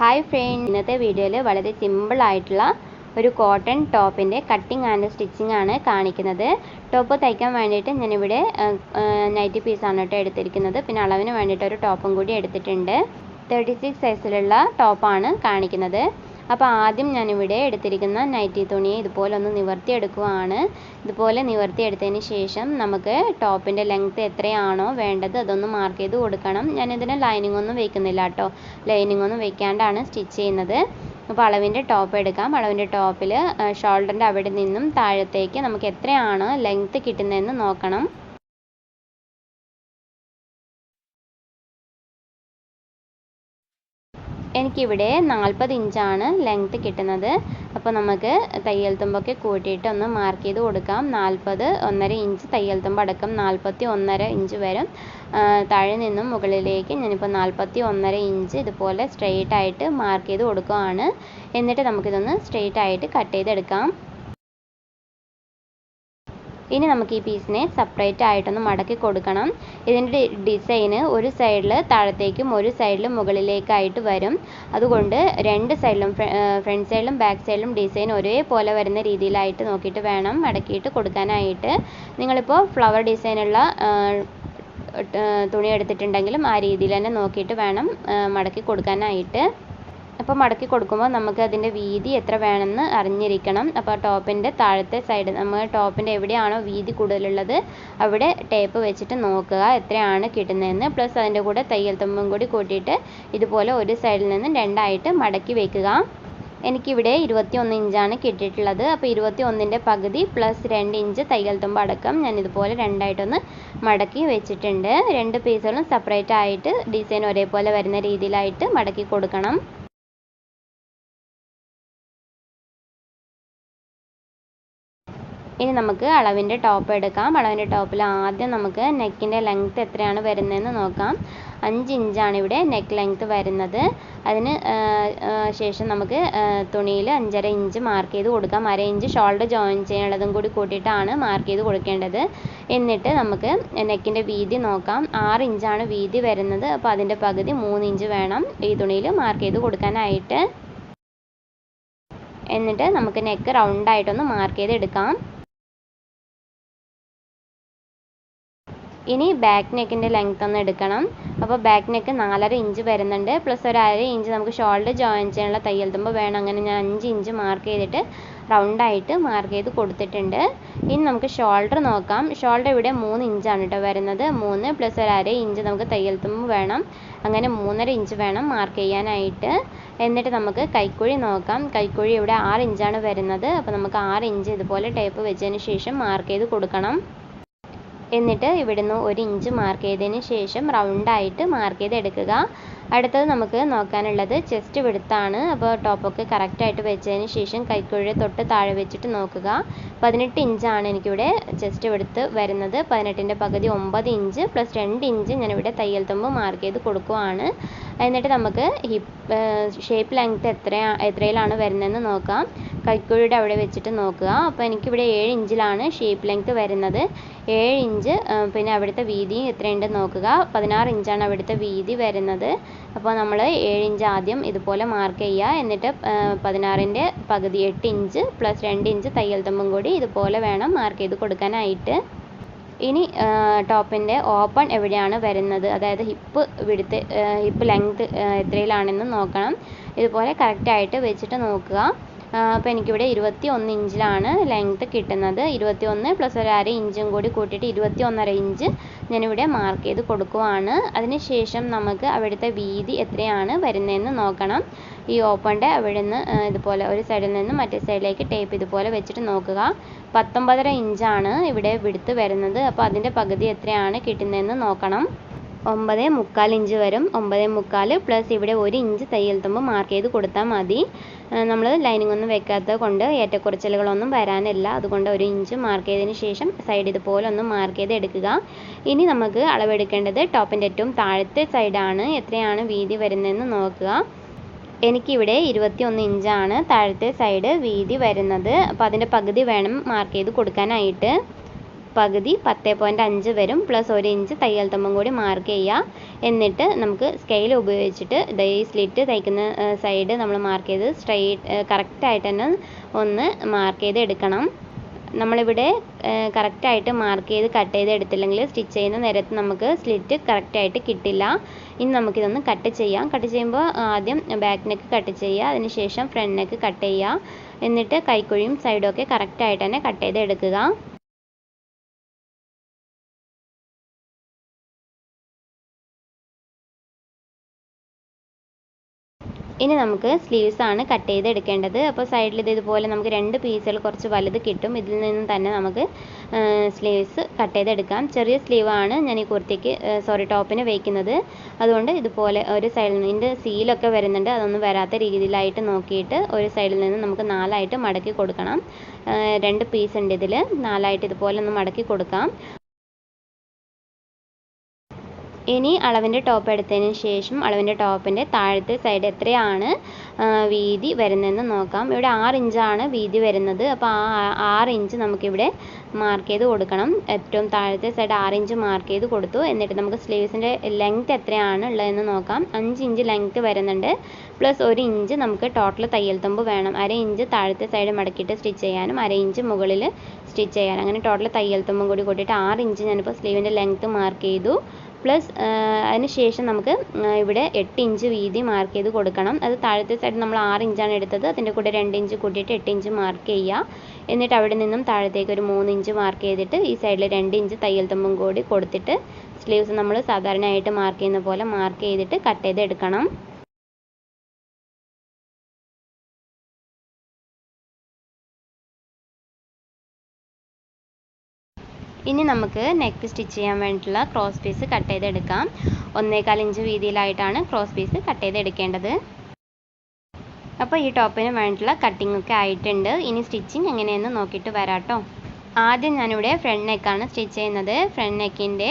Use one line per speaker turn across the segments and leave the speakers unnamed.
Hi front ഇന്നത്തെ വീഡിയോയിൽ വളരെ സിമ്പിൾ ആയിട്ടുള്ള ഒരു കോട്ടൺ ടോപ്പിന്റെ കട്ടിങ് ആൻഡ് സ്റ്റിച്ചിങ് ആണ് കാണിക്കുന്നത്. ടോപ്പ് തയ്ക്കാൻ വേണ്ടിയിട്ട് ഞാനിവിടെ നൈറ്റി പീസാണ് കേട്ടോ എടുത്തിരിക്കുന്നത്. പിന്നെ അളവിന് വേണ്ടിയിട്ട് ഒരു ടോപ്പും കൂടി എടുത്തിട്ടുണ്ട്. തേർട്ടി സിക്സ് സൈസിലുള്ള ടോപ്പാണ് കാണിക്കുന്നത്. അപ്പോൾ ആദ്യം ഞാനിവിടെ എടുത്തിരിക്കുന്ന നൈറ്റി തുണിയെ ഇതുപോലെ ഒന്ന് നിവർത്തിയെടുക്കുവാണ്. ഇതുപോലെ നിവർത്തിയെടുത്തതിന് ശേഷം നമുക്ക് ടോപ്പിന്റെ ലെങ്ത്ത് എത്രയാണോ വേണ്ടത് അതൊന്ന് മാർക്ക് ചെയ്ത് കൊടുക്കണം. ഞാനിതിന് ലൈനിങ് ഒന്നും വെക്കുന്നില്ല കേട്ടോ. ലൈനിങ് ഒന്നും വെക്കാണ്ടാണ് സ്റ്റിച്ച് ചെയ്യുന്നത്. അപ്പോൾ അളവിന്റെ ടോപ്പ് എടുക്കാം. അളവിന്റെ ടോപ്പിൽ ഷോൾഡറിന്റെ അവിടെ നിന്നും താഴത്തേക്ക് നമുക്ക് എത്രയാണ് ലെങ്ത്ത് കിട്ടുന്നതെന്ന് നോക്കണം. എനിക്കിവിടെ നാൽപ്പത് ഇഞ്ചാണ് ലെങ്ത്ത് കിട്ടുന്നത്. അപ്പോൾ നമുക്ക് തയ്യൽ തുമ്പൊക്കെ കൂട്ടിയിട്ട് ഒന്ന് മാർക്ക് ചെയ്ത് കൊടുക്കാം. നാൽപ്പത് ഒന്നര ഇഞ്ച് തയ്യൽ തുമ്പ് അടക്കം നാൽപ്പത്തി ഒന്നര ഇഞ്ച് വരും. താഴെ നിന്നും മുകളിലേക്ക് ഞാനിപ്പോൾ നാൽപ്പത്തി ഒന്നര ഇഞ്ച് ഇതുപോലെ സ്ട്രെയിറ്റ് ആയിട്ട് മാർക്ക് ചെയ്ത് കൊടുക്കുകയാണ് എന്നിട്ട് നമുക്കിതൊന്ന് സ്ട്രെയിറ്റ് ആയിട്ട് കട്ട് ചെയ്തെടുക്കാം. ഇനി നമുക്ക് ഈ പീസിനെ സെപ്പറേറ്റ് ആയിട്ടൊന്ന് മടക്കി കൊടുക്കണം. ഇതിന്റെ ഡിസൈന് ഒരു സൈഡിൽ താഴത്തേക്കും ഒരു സൈഡിൽ മുകളിലേക്കായിട്ട് വരും. അതുകൊണ്ട് രണ്ട് സൈഡിലും ഫ്രണ്ട് സൈഡിലും ബാക്ക് സൈഡിലും ഡിസൈൻ ഒരേപോലെ വരുന്ന രീതിയിലായിട്ട് നോക്കിയിട്ട് വേണം മടക്കിയിട്ട് കൊടുക്കാനായിട്ട്. നിങ്ങളിപ്പോൾ ഫ്ലവർ ഡിസൈനുള്ള തുണി എടുത്തിട്ടുണ്ടെങ്കിലും ആ രീതിയിൽ തന്നെ നോക്കിയിട്ട് വേണം മടക്കി കൊടുക്കാനായിട്ട്. അപ്പോൾ മടക്കി കൊടുക്കുമ്പോൾ നമുക്ക് അതിന്റെ വീതി എത്ര വേണമെന്ന് അറിഞ്ഞിരിക്കണം. അപ്പോൾ ടോപ്പിന്റെ താഴത്തെ സൈഡ് നമ്മൾ ടോപ്പിന്റെ എവിടെയാണോ വീതി കൂടുതലുള്ളത് അവിടെ ടേപ്പ് വെച്ചിട്ട് നോക്കുക എത്രയാണ് കിട്ടുന്നതെന്ന്. പ്ലസ് അതിന്റെ കൂടെ തയ്യൽ തുമ്പും കൂടി കൂട്ടിയിട്ട് ഇതുപോലെ ഒരു സൈഡിൽ നിന്ന് രണ്ടായിട്ട് മടക്കി വെക്കുക. എനിക്കിവിടെ ഇരുപത്തി ഒന്ന് ഇഞ്ചാണ് കിട്ടിയിട്ടുള്ളത്. അപ്പോൾ ഇരുപത്തി ഒന്നിന്റെ പകുതി പ്ലസ് രണ്ട് ഇഞ്ച് തയ്യൽ തുമ്പ് അടക്കം ഞാൻ ഇതുപോലെ രണ്ടായിട്ടൊന്ന് മടക്കി വെച്ചിട്ടുണ്ട്. രണ്ട് പീസുകളും സെപ്പറേറ്റ് ആയിട്ട് ഡിസൈൻ ഒരേപോലെ വരുന്ന രീതിയിലായിട്ട് മടക്കി കൊടുക്കണം. ഇനി നമുക്ക് അളവിന്റെ ടോപ്പ് എടുക്കാം. അളവിന്റെ ടോപ്പിൽ ആദ്യം നമുക്ക് നെക്കിന്റെ ലെങ്ത്ത് എത്രയാണ് വരുന്നതെന്ന് നോക്കാം. അഞ്ച് ഇഞ്ചാണ് ഇവിടെ നെക്ക് ലെങ്ത്ത് വരുന്നത്. അതിന് ശേഷം നമുക്ക് തുണിയിൽ അഞ്ചര ഇഞ്ച് മാർക്ക് ചെയ്ത് കൊടുക്കാം. അര ഇഞ്ച് ഷോൾഡർ ജോയിൻ ചെയ്യാനുള്ളതും കൂടി കൂട്ടിയിട്ടാണ് മാർക്ക് ചെയ്ത് കൊടുക്കേണ്ടത്. എന്നിട്ട് നമുക്ക് നെക്കിന്റെ വീതി നോക്കാം. ആറ് ഇഞ്ചാണ് വീതി വരുന്നത്. അപ്പോൾ അതിന്റെ പകുതി മൂന്ന് ഇഞ്ച് വേണം ഈ തുണിയിൽ മാർക്ക് ചെയ്ത് കൊടുക്കാനായിട്ട്. എന്നിട്ട് നമുക്ക് നെക്ക് റൗണ്ടായിട്ടൊന്ന് മാർക്ക് ചെയ്ത് ഇനി ബാക്ക് നെക്കിന്റെ ലെങ്ത് ഒന്ന് എടുക്കണം. അപ്പോൾ ബാക്ക് നെക്ക് നാലര ഇഞ്ച് വരുന്നുണ്ട്. പ്ലസ് ഒരു അര ഇഞ്ച് നമുക്ക് ഷോൾഡർ ജോയിൻ ചെയ്യാനുള്ള തയ്യൽ തുമ്പ് വേണം. അങ്ങനെ ഞാൻ അഞ്ച് ഇഞ്ച് മാർക്ക് ചെയ്തിട്ട് റൗണ്ടായിട്ട് മാർക്ക് ചെയ്ത് കൊടുത്തിട്ടുണ്ട്. ഇനി നമുക്ക് ഷോൾഡർ നോക്കാം. ഷോൾഡർ ഇവിടെ മൂന്ന് ഇഞ്ചാണ് കേട്ടോ വരുന്നത്. മൂന്ന് പ്ലസ് ഒരു അര ഇഞ്ച് നമുക്ക് തയ്യൽ തുമ്പ് വേണം. അങ്ങനെ മൂന്നര ഇഞ്ച് വേണം മാർക്ക് ചെയ്യാനായിട്ട്. എന്നിട്ട് നമുക്ക് കൈക്കുഴി നോക്കാം. കൈക്കുഴി ഇവിടെ ആറ് ഇഞ്ചാണ് വരുന്നത്. അപ്പോൾ നമുക്ക് ആറ് ഇഞ്ച് ഇതുപോലെ ടേപ്പ് വെച്ചതിന് ശേഷം മാർക്ക് ചെയ്ത് കൊടുക്കണം. എന്നിട്ട് ഇവിടുന്ന് ഒരു ഇഞ്ച് മാർക്ക് ചെയ്തതിന് ശേഷം റൗണ്ടായിട്ട് മാർക്ക് ചെയ്ത് എടുക്കുക അടുത്തത് നമുക്ക് നോക്കാനുള്ളത് ചെസ്റ്റ് വിടുത്താണ് അപ്പോൾ ടോപ്പൊക്കെ കറക്റ്റായിട്ട് വെച്ചതിന് ശേഷം കൈക്കുഴി തൊട്ട് താഴെ വെച്ചിട്ട് നോക്കുക. പതിനെട്ട് ഇഞ്ചാണ് എനിക്കിവിടെ ചെസ്റ്റ് വിടുത്ത് വരുന്നത്. പതിനെട്ടിന്റെ പകുതി ഒമ്പത് ഇഞ്ച് പ്ലസ് രണ്ട് ഇഞ്ച് ഞാനിവിടെ തയ്യൽ തുമ്പ് മാർക്ക് ചെയ്ത് കൊടുക്കുവാണ്. എന്നിട്ട് നമുക്ക് ഹിപ്പ് ഷേപ്പ് ലെങ്ത് എത്രയാ എത്രയിലാണ് വരുന്നതെന്ന് നോക്കാം. കൈക്കുഴിയുടെ അവിടെ വെച്ചിട്ട് നോക്കുക. അപ്പോൾ എനിക്കിവിടെ ഏഴ് ഇഞ്ചിലാണ് ഷേപ്പ് ലെങ്ത് വരുന്നത്. ഏഴ് ഇഞ്ച് പിന്നെ അവിടുത്തെ വീതി എത്രയുണ്ടെന്ന് നോക്കുക. പതിനാറ് ഇഞ്ചാണ് അവിടുത്തെ വീതി വരുന്നത്. അപ്പോൾ നമ്മൾ ഏഴ് ഇഞ്ച് ആദ്യം ഇതുപോലെ മാർക്ക് ചെയ്യുക. എന്നിട്ട് പതിനാറിന്റെ പകുതി എട്ട് ഇഞ്ച് പ്ലസ് രണ്ട് ഇഞ്ച് തയ്യൽ തുമ്പും കൂടി ഇതുപോലെ വേണം മാർക്ക് ചെയ്ത് കൊടുക്കാനായിട്ട്. ഇനി ടോപ്പിന്റെ ഓപ്പൺ എവിടെയാണ് വരുന്നത്? അതായത് ഹിപ്പ് വിടുത്ത് ഹിപ്പ് ലെങ്ത് എത്രയിലാണെന്ന് നോക്കണം. ഇതുപോലെ കറക്റ്റായിട്ട് വെച്ചിട്ട് നോക്കുക. അപ്പോൾ എനിക്കിവിടെ ഇരുപത്തി ഒന്ന് ഇഞ്ചിലാണ് ലെങ്ത്ത് കിട്ടുന്നത്. ഇരുപത്തി ഒന്ന് പ്ലസ് ഒരു അര ഇഞ്ചും കൂടി കൂട്ടിയിട്ട് ഇരുപത്തി ഒന്നര ഇഞ്ച് ഞാനിവിടെ മാർക്ക് ചെയ്ത് കൊടുക്കുവാണ്. അതിനുശേഷം നമുക്ക് അവിടുത്തെ വീതി എത്രയാണ് വരുന്നതെന്ന് നോക്കണം. ഈ ഓപ്പണിന്റെ അവിടെ നിന്ന് ഇതുപോലെ ഒരു സൈഡിൽ നിന്ന് മറ്റേ സൈഡിലേക്ക് ടേപ്പ് ഇതുപോലെ വെച്ചിട്ട് നോക്കുക. പത്തൊമ്പതര ഇഞ്ചാണ് ഇവിടെ വിടുത്ത് വരുന്നത്. അപ്പോൾ അതിന്റെ പകുതി എത്രയാണ് കിട്ടുന്നതെന്ന് നോക്കണം. ഒമ്പത് മുക്കാൽ ഇഞ്ച് വരും. ഒമ്പത് മുക്കാൽ പ്ലസ് ഇവിടെ ഒരു ഇഞ്ച് തയ്യൽ തുമ്പ് മാർക്ക് ചെയ്ത് കൊടുത്താൽ മതി. നമ്മൾ ലൈനിങ് ഒന്നും വെക്കാത്തത് കൊണ്ട് ഏറ്റക്കുറച്ചിലുകളൊന്നും വരാനില്ല. അതുകൊണ്ട് ഒരു ഇഞ്ച് മാർക്ക് ചെയ്തതിന് ശേഷം സൈഡ് ഇതുപോലെ ഒന്ന് മാർക്ക് ചെയ്ത് എടുക്കുക. ഇനി നമുക്ക് അളവെടുക്കേണ്ടത് ടോപ്പിന്റെ ഏറ്റവും താഴത്തെ സൈഡാണ് എത്രയാണ് വീതി വരുന്നതെന്ന് നോക്കുക. എനിക്കിവിടെ ഇരുപത്തി ഒന്ന് ഇഞ്ചാണ് താഴത്തെ സൈഡ് വീതി വരുന്നത്. അപ്പോൾ അതിന്റെ പകുതി വേണം മാർക്ക് ചെയ്ത് കൊടുക്കാനായിട്ട്. പകുതി പത്ത് പോയിന്റ് അഞ്ച് വരും. പ്ലസ് ഒരു ഇഞ്ച് തയ്യൽ തുമ്പും കൂടി മാർക്ക് ചെയ്യുക. എന്നിട്ട് നമുക്ക് സ്കെയിൽ ഉപയോഗിച്ചിട്ട് ഈ സ്ലിറ്റ് തയ്ക്കുന്ന സൈഡ് നമ്മൾ മാർക്ക് ചെയ്ത് സ്ട്രെയിറ്റ് കറക്റ്റായിട്ട് തന്നെ ഒന്ന് മാർക്ക് ചെയ്ത് എടുക്കണം. നമ്മളിവിടെ കറക്റ്റായിട്ട് മാർക്ക് ചെയ്ത് കട്ട് ചെയ്ത് എടുത്തില്ലെങ്കിൽ സ്റ്റിച്ച് ചെയ്യുന്ന നേരത്ത് നമുക്ക് സ്ലിറ്റ് കറക്റ്റായിട്ട് കിട്ടില്ല. ഇനി നമുക്കിതൊന്ന് കട്ട് ചെയ്യാം. കട്ട് ചെയ്യുമ്പോൾ ആദ്യം ബാക്ക് നെക്ക് കട്ട് ചെയ്യുക. അതിനുശേഷം ഫ്രണ്ട് നെക്ക് കട്ട് ചെയ്യുക. എന്നിട്ട് കൈക്കുഴിയും സൈഡും ഒക്കെ കറക്റ്റായിട്ട് തന്നെ കട്ട് ചെയ്ത് എടുക്കുക. ഇനി നമുക്ക് സ്ലീവ്സ് ആണ് കട്ട് ചെയ്ത് എടുക്കേണ്ടത് അപ്പോൾ സൈഡിൽ ഇത് ഇതുപോലെ നമുക്ക് രണ്ട് പീസുകൾ കുറച്ച് വലുത് കിട്ടും. ഇതിൽ നിന്നും തന്നെ നമുക്ക് സ്ലീവ്സ് കട്ട് ചെയ്തെടുക്കാം. ചെറിയ സ്ലീവാണ് ഞാൻ ഈ കുർത്തിക്ക് സോറി ടോപ്പിന് വയ്ക്കുന്നത് അതുകൊണ്ട് ഇതുപോലെ ഒരു സൈഡിൽ നിന്ന് ഇതിന്റെ സീലൊക്കെ വരുന്നുണ്ട്. അതൊന്നും വരാത്ത രീതിയിലായിട്ട് നോക്കിയിട്ട് ഒരു സൈഡിൽ നിന്ന് നമുക്ക് നാലായിട്ട് മടക്കി കൊടുക്കണം. രണ്ട് പീസ് ഉണ്ട് ഇതിൽ നാലായിട്ട് ഇതുപോലെ ഒന്ന് മടക്കി കൊടുക്കാം. ഇനി അളവിന്റെ ടോപ്പ് എടുത്തതിന് ശേഷം അളവിന്റെ ടോപ്പിന്റെ താഴത്തെ സൈഡ് എത്രയാണ്? വീതി വരുന്നതെന്ന് നോക്കാം. ഇവിടെ ആറ് ഇഞ്ചാണ് വീതി വരുന്നത്. അപ്പോൾ ആ ആറ് ഇഞ്ച് നമുക്കിവിടെ മാർക്ക് ചെയ്ത് കൊടുക്കണം. ഏറ്റവും താഴത്തെ സൈഡ് ആറ് ഇഞ്ച് മാർക്ക് ചെയ്ത് കൊടുത്തു. എന്നിട്ട് നമുക്ക് സ്ലീവ്സിന്റെ ലെങ്ത് എത്രയാണ് ഉള്ളതെന്ന് നോക്കാം. അഞ്ച് ഇഞ്ച് ലെങ്ത് വരുന്നുണ്ട്. പ്ലസ് ഒരു ഇഞ്ച് നമുക്ക് ടോട്ടൽ തയ്യൽ തുമ്പ് വേണം. അര ഇഞ്ച് താഴത്തെ സൈഡ് മടക്കിയിട്ട് സ്റ്റിച്ച് ചെയ്യാനും അര ഇഞ്ച് മുകളിൽ സ്റ്റിച്ച് ചെയ്യാനും. അങ്ങനെ ടോട്ടൽ തയ്യൽ തുമ്പും കൂടി കൂട്ടിയിട്ട് ആറ് ഇഞ്ച് ഞാനിപ്പോൾ സ്ലീവിന്റെ ലെങ്ത് മാർക്ക് ചെയ്തു. പ്ലസ് അതിന് ശേഷം നമുക്ക് ഇവിടെ എട്ട് ഇഞ്ച് വീതി മാർക്ക് ചെയ്ത് കൊടുക്കണം. അത് താഴത്തെ സൈഡ് നമ്മൾ ആറ് ഇഞ്ചാണ് എടുത്തത്. അതിന്റെ കൂടെ രണ്ട് ഇഞ്ച് കൂട്ടിയിട്ട് എട്ട് ഇഞ്ച് മാർക്ക് ചെയ്യുക. എന്നിട്ട് അവിടെ നിന്നും താഴത്തേക്ക് ഒരു മൂന്ന് ഇഞ്ച് മാർക്ക് ചെയ്തിട്ട് ഈ സൈഡിൽ രണ്ട് ഇഞ്ച് തയ്യൽ തുമ്പും കൂടി കൊടുത്തിട്ട് സ്ലീവ്സ് നമ്മൾ സാധാരണയായിട്ട് മാർക്ക് ചെയ്യുന്ന പോലെ മാർക്ക് ചെയ്തിട്ട് കട്ട് ചെയ്ത് എടുക്കണം. ഇനി നമുക്ക് നെക്ക് സ്റ്റിച്ച് ചെയ്യാൻ വേണ്ടിയിട്ടുള്ള ക്രോസ് പീസ് കട്ട് ചെയ്തെടുക്കാം. ഒന്നേകാൽ ഇഞ്ച് വീതിയിലായിട്ടാണ് ക്രോസ് പീസ് കട്ട് ചെയ്തെടുക്കേണ്ടത്. അപ്പോൾ ഈ ടോപ്പിന് വേണ്ടിയിട്ടുള്ള കട്ടിംഗ് ഒക്കെ ആയിട്ടുണ്ട്. ഇനി സ്റ്റിച്ചിങ് എങ്ങനെയെന്ന് നോക്കിയിട്ട് വരാം കേട്ടോ ആദ്യം ഞാനിവിടെ ഫ്രണ്ട് നെക്കാണ് സ്റ്റിച്ച് ചെയ്യുന്നത്. ഫ്രണ്ട് നെക്കിന്റെ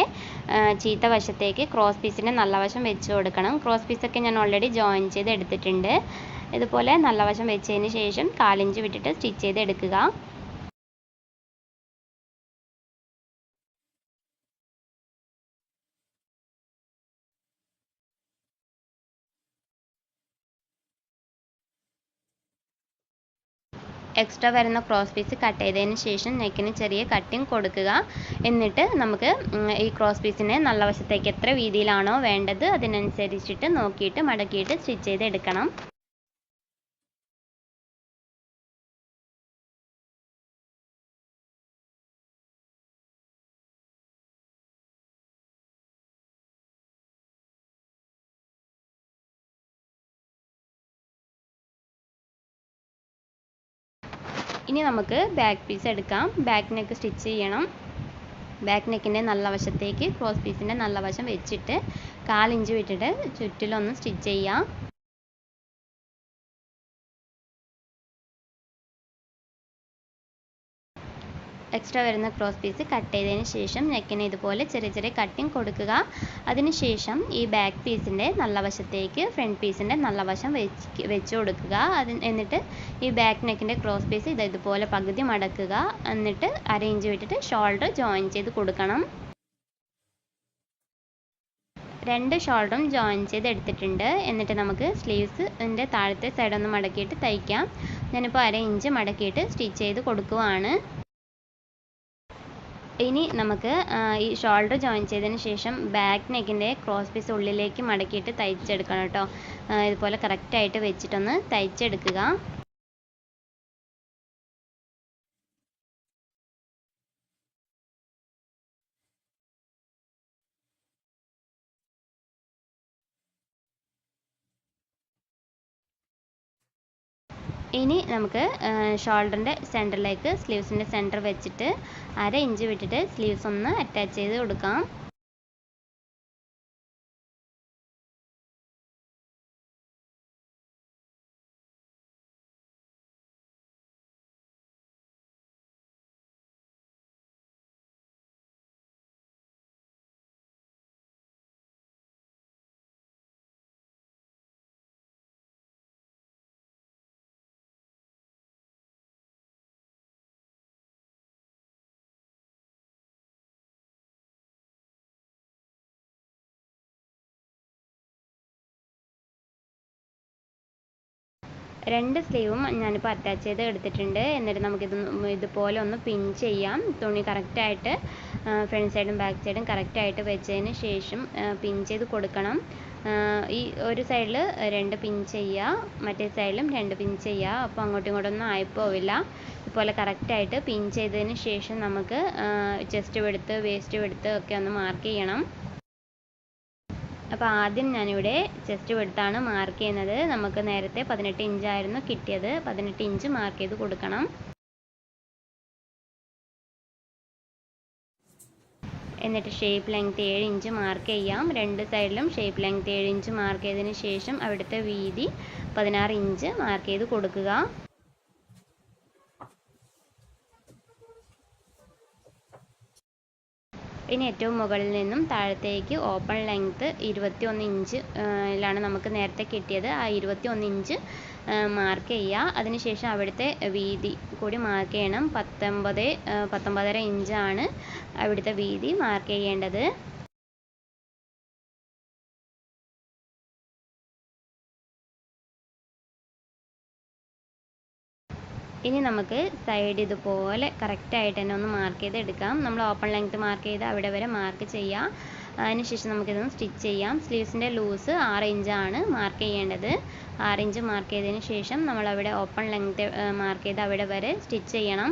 ചീത്ത വശത്തേക്ക് ക്രോസ് പീസിന്റെ നല്ല വശം വെച്ച് കൊടുക്കണം. ക്രോസ് പീസൊക്കെ ഞാൻ ഓൾറെഡി ജോയിൻ ചെയ്ത് എടുത്തിട്ടുണ്ട് ഇതുപോലെ നല്ല വശം വെച്ചതിന് ശേഷം കാലിഞ്ച് വിട്ടിട്ട് സ്റ്റിച്ച് ചെയ്ത് എടുക്കുക എക്സ്ട്രാ വരുന്ന ക്രോസ് പീസ് കട്ട് ചെയ്തതിന് ശേഷം നെക്കിന് ചെറിയ കട്ടിങ് കൊടുക്കുക. എന്നിട്ട് നമുക്ക് ഈ ക്രോസ് പീസിനെ നല്ല വശത്തേക്ക് എത്ര വീതിയിലാണോ വേണ്ടത് അതിനനുസരിച്ചിട്ട് നോക്കിയിട്ട് മടക്കിയിട്ട് സ്റ്റിച്ച് ചെയ്ത് ഇനി നമുക്ക് ബാക്ക് പീസ് എടുക്കാം. ബാക്ക് നെക്ക് സ്റ്റിച്ച് ചെയ്യണം. ബാക്ക് നെക്കിന്റെ നല്ല വശത്തേക്ക് ക്രോസ് പീസിന്റെ നല്ല വശം വെച്ചിട്ട് കാലിഞ്ച് വിട്ടിട്ട് ചുറ്റിലൊന്ന് സ്റ്റിച്ച് ചെയ്യാം. എക്സ്ട്രാ വരുന്ന ക്രോസ് പീസ് കട്ട് ചെയ്തതിന് ശേഷം നെക്കിന് ഇതുപോലെ ചെറിയ ചെറിയ കട്ടിങ് കൊടുക്കുക. അതിനുശേഷം ഈ ബാക്ക് പീസിന്റെ നല്ല വശത്തേക്ക് ഫ്രണ്ട് പീസിന്റെ നല്ല വശം വെച്ച് കൊടുക്കുക. അത് എന്നിട്ട് ഈ ബാക്ക് നെക്കിന്റെ ക്രോസ് പീസ് ഇത് ഇതുപോലെ പകുതി മടക്കുക. എന്നിട്ട് അര ഇഞ്ച് വിട്ടിട്ട് ഷോൾഡർ ജോയിൻ ചെയ്ത് കൊടുക്കണം. രണ്ട് ഷോൾഡറും ജോയിൻ ചെയ്ത് എടുത്തിട്ടുണ്ട്. എന്നിട്ട് നമുക്ക് സ്ലീവ്സിന്റെ താഴത്തെ സൈഡ് ഒന്ന് മടക്കിയിട്ട് തയ്ക്കാം. ഞാനിപ്പോൾ അര ഇഞ്ച് മടക്കിയിട്ട് സ്റ്റിച്ച് ചെയ്ത് കൊടുക്കുവാണ്. ഇനി നമുക്ക് ഈ ഷോൾഡർ ജോയിൻ ചെയ്തതിന് ശേഷം ബാക്ക് നെക്കിന്റെ ക്രോസ് പീസ് ഉള്ളിലേക്ക് മടക്കിയിട്ട് തയ്ച്ചെടുക്കണം കേട്ടോ. ഇതുപോലെ കറക്റ്റായിട്ട് വെച്ചിട്ടൊന്ന് തയ്ച്ചെടുക്കുക. ഇനി നമുക്ക് ഷോൾഡറിന്റെ സെന്ററിലേക്ക് സ്ലീവ്സിന്റെ സെന്റർ വെച്ചിട്ട് അര ഇഞ്ച് വിട്ടിട്ട് സ്ലീവ്സ് ഒന്ന് അറ്റാച്ച് ചെയ്ത് കൊടുക്കാം. രണ്ട് സ്ലീവും ഞാനിപ്പോൾ അറ്റാച്ച് ചെയ്ത് എടുത്തിട്ടുണ്ട്. എന്നിട്ട് നമുക്കിത് ഇതുപോലെ ഒന്ന് പിൻ ചെയ്യാം. തുണി കറക്റ്റായിട്ട് ഫ്രണ്ട് സൈഡും ബാക്ക് സൈഡും കറക്റ്റായിട്ട് വെച്ചതിന് ശേഷം പിൻ ചെയ്ത് കൊടുക്കണം. ഈ ഒരു സൈഡിൽ രണ്ട് പിൻ ചെയ്യുക മറ്റേ സൈഡിലും രണ്ട് പിൻ ചെയ്യുക അപ്പോൾ അങ്ങോട്ടും ഇങ്ങോട്ടും ഇങ്ങോട്ടൊന്നും ആയിപ്പോവില്ല ഇതുപോലെ കറക്റ്റായിട്ട് പിൻ ചെയ്തതിന് ശേഷം നമുക്ക് ചെസ്റ്റ് എടുത്ത് വേസ്റ്റ് എടുത്ത് ഒക്കെ ഒന്ന് മാർക്ക് ചെയ്യണം. അപ്പോൾ ആദ്യം ഞാനിവിടെ ചെസ്റ്റ് വെടുത്താണ് മാർക്ക് ചെയ്യുന്നത്. നമുക്ക് നേരത്തെ പതിനെട്ട് ഇഞ്ചായിരുന്നു കിട്ടിയത്. പതിനെട്ട് ഇഞ്ച് മാർക്ക് ചെയ്ത് കൊടുക്കണം. എന്നിട്ട് ഷേപ്പ് ലെങ്ത് ഏഴ് ഇഞ്ച് മാർക്ക് ചെയ്യാം. രണ്ട് സൈഡിലും ഷേപ്പ് ലെങ്ത് ഏഴ് ഇഞ്ച് മാർക്ക് ചെയ്തതിന് ശേഷം അവിടുത്തെ വീതി പതിനാറ് ഇഞ്ച് മാർക്ക് ചെയ്ത് കൊടുക്കുക. ഇനി ഏറ്റവും മുകളിൽ നിന്നും താഴത്തേക്ക് ഓപ്പൺ ലെങ്ത്ത് ഇരുപത്തി ഒന്ന് ഇഞ്ച് ലാണ് നമുക്ക് നേരത്തെ കിട്ടിയത്. ആ ഇരുപത്തി ഒന്ന് ഇഞ്ച് മാർക്ക് ചെയ്യുക. അതിനുശേഷം അവിടുത്തെ വീതി കൂടി മാർക്ക് ചെയ്യണം. പത്തൊമ്പത് പത്തൊമ്പതര ഇഞ്ചാണ് അവിടുത്തെ വീതി മാർക്ക് ചെയ്യേണ്ടത്. ഇനി നമുക്ക് സൈഡ് ഇതുപോലെ കറക്റ്റായിട്ട് തന്നെ ഒന്ന് മാർക്ക് ചെയ്ത് എടുക്കാം നമ്മൾ ഓപ്പൺ ലെങ്ത് മാർക്ക് ചെയ്ത് അവിടെ വരെ മാർക്ക് ചെയ്യാം. അതിനുശേഷം നമുക്കിതൊന്ന് സ്റ്റിച്ച് ചെയ്യാം. സ്ലീവ്സിന്റെ ലൂസ് ആറ് ഇഞ്ചാണ് മാർക്ക് ചെയ്യേണ്ടത്. ആറ് ഇഞ്ച് മാർക്ക് ചെയ്തതിന് ശേഷം നമ്മളവിടെ ഓപ്പൺ ലെങ്ത് മാർക്ക് ചെയ്ത് അവിടെ വരെ സ്റ്റിച്ച് ചെയ്യണം.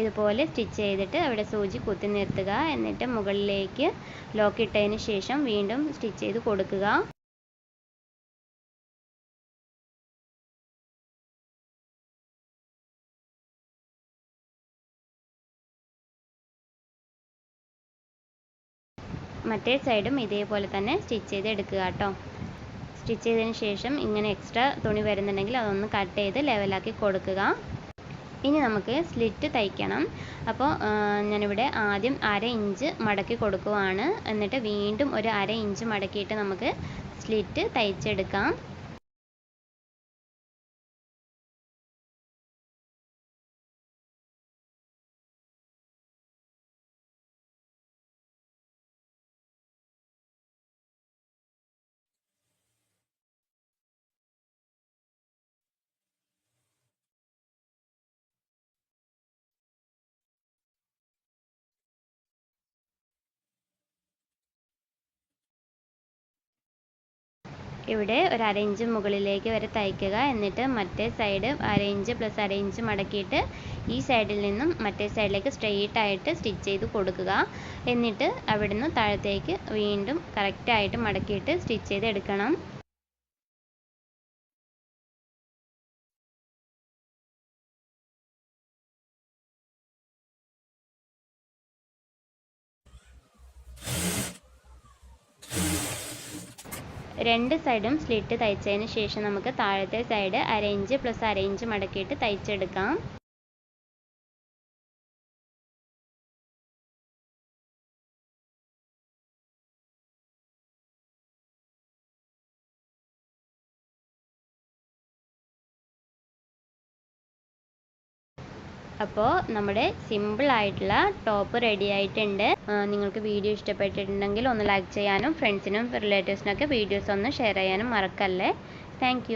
ഇതുപോലെ സ്റ്റിച്ച് ചെയ്തിട്ട് അവിടെ സൂചി കുത്തി നിർത്തുക. എന്നിട്ട് മുകളിലേക്ക് ലോക്ക് ഇട്ടതിന് ശേഷം വീണ്ടും സ്റ്റിച്ച് ചെയ്ത് കൊടുക്കുക. മറ്റേ സൈഡും ഇതേപോലെ തന്നെ സ്റ്റിച്ച് ചെയ്ത് എടുക്കുക കേട്ടോ. സ്റ്റിച്ച് ചെയ്തതിന് ശേഷം ഇങ്ങനെ എക്സ്ട്രാ തുണി വരുന്നുണ്ടെങ്കിൽ അതൊന്ന് കട്ട് ചെയ്ത് ലെവലാക്കി കൊടുക്കുക. ഇനി നമുക്ക് സ്ലിറ്റ് തയ്ക്കണം. അപ്പോൾ ഞാനിവിടെ ആദ്യം അര ഇഞ്ച് മടക്കി കൊടുക്കുവാണ്. എന്നിട്ട് വീണ്ടും ഒരു അര ഇഞ്ച് മടക്കിയിട്ട് നമുക്ക് സ്ലിറ്റ് തയ്ച്ചെടുക്കാം. ഇവിടെ ഒരു അര ഇഞ്ച് മുകളിലേക്ക് വരെ തയ്ക്കുക. എന്നിട്ട് മറ്റേ സൈഡ് അര ഇഞ്ച് പ്ലസ് അര ഇഞ്ച് മടക്കിയിട്ട് ഈ സൈഡിൽ നിന്നും മറ്റേ സൈഡിലേക്ക് സ്ട്രെയിറ്റ് ആയിട്ട് സ്റ്റിച്ച് ചെയ്ത് കൊടുക്കുക. എന്നിട്ട് അവിടുന്ന് താഴത്തേക്ക് വീണ്ടും കറക്റ്റായിട്ട് മടക്കിയിട്ട് സ്റ്റിച്ച് ചെയ്ത് എടുക്കണം രണ്ട് സൈഡും സ്ലിറ്റ് തയ്ച്ചതിന് ശേഷം നമുക്ക് താഴത്തെ സൈഡ് അര ഇഞ്ച് പ്ലസ് അര ഇഞ്ച് മടക്കിയിട്ട് തയ്ച്ചെടുക്കാം. അപ്പോൾ നമ്മുടെ സിമ്പിൾ ആയിട്ടുള്ള ടോപ്പ് റെഡി ആയിട്ടുണ്ട്. നിങ്ങൾക്ക് വീഡിയോ ഇഷ്ടപ്പെട്ടിട്ടുണ്ടെങ്കിൽ ഒന്ന് ലൈക്ക് ചെയ്യാനും ഫ്രണ്ട്സിനും റിലേറ്റീവ്സിനൊക്കെ വീഡിയോസ് ഒന്ന് ഷെയർ ചെയ്യാനും മറക്കല്ലേ. താങ്ക്